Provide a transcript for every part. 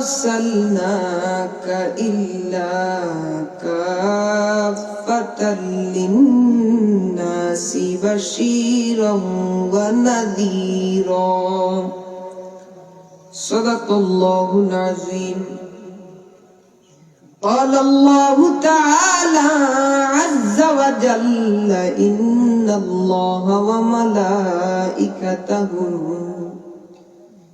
أرسلناك إلا كافة للناس بشيرا ونذيرا صدق الله العظيم قال الله تعالى عز وجل إن الله وملائكته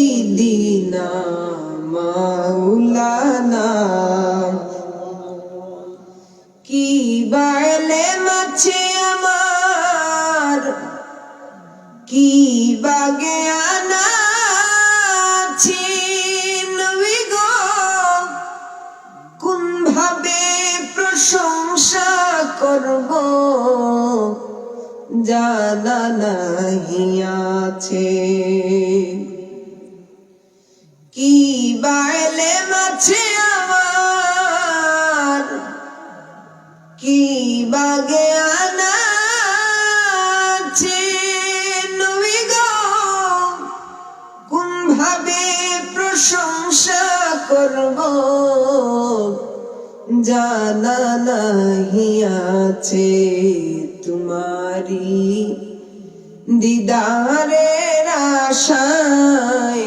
Medina মাওলানা। কি বাড়লে মাছে আমার, কি বাগে আনা কোন ভাবে প্রশংসা করব, জানা নাহি আছে। কি বাড়লে মাছে আমার? কি বাগে আনাছে নবী গো, কোন ভাবে প্রশংসা করব? জানা নাহি আছে তোমারি দিদারের আশায়।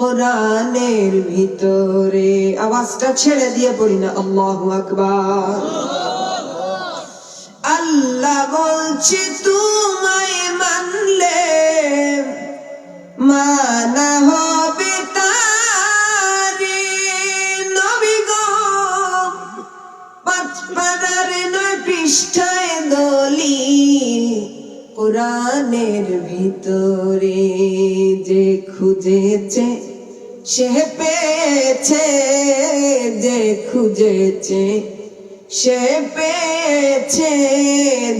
কোরআনের ভিতরে। আওয়াজটা ছেড়ে দিয়ে পড়ি না, আল্লাহু আকবার। আল্লাহ বলছে, তোমায় মানলে মানা হবে তারে নবী গো। পাঁচ পাড়ার নয় পৃষ্ঠায় দলি কোরআনের ভিতরে যে খুঁজেছে সে পেয়েছে যে খুঁজেছে, সে পেয়েছে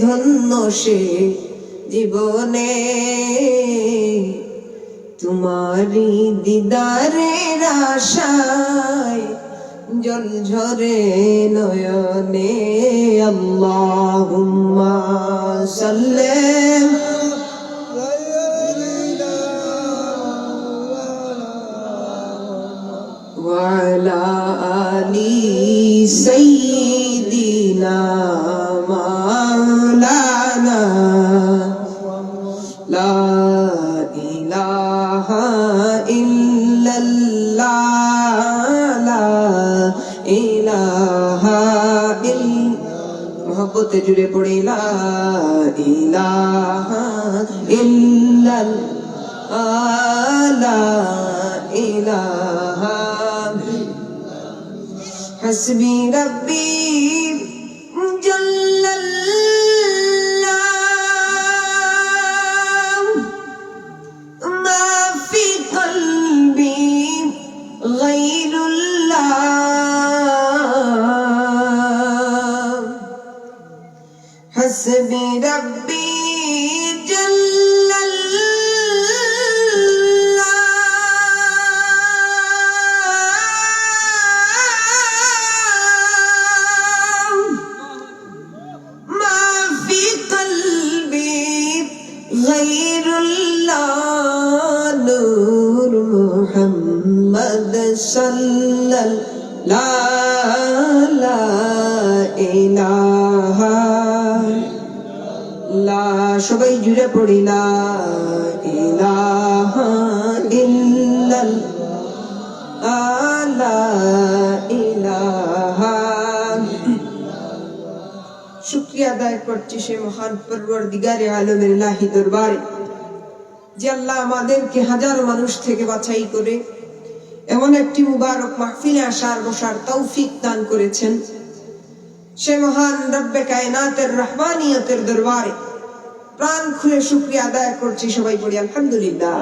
ধন্য সে জীবনে। তোমারি দিদারের আশায় জল ঝরে নয়নে, আল্লাহুম্মা সাল্লাম وعلى آل سيدنا مولانا لا إله إلا الله لا إله إلا محبت جڑے پڑے لا إله إلا الله لا إله قلبي غير الله حسبي ربي মোহাম্মদ সাল্লাল্লাহু ইলাহা লা সবাই জুড়ে পড়ি লা ইলাহা ইল্লাল আলা ইলাহা শুক্রিয়া আদায় করছি সে মহান পরবর দিগারে আলমের লাহি দরবারে, যে আল্লাহ আমাদেরকে হাজারো মানুষ থেকে বাছাই করে এমন একটি মুবারক মাহফিলে আসার বসার তৌফিক দান করেছেন সে মহান রব্বে কায়নাতের রহমানিয়তের দরবারে। প্রাণ খুলে শুক্রিয়া আদায় করছি সবাই পড়ি, আলহামদুলিল্লাহ।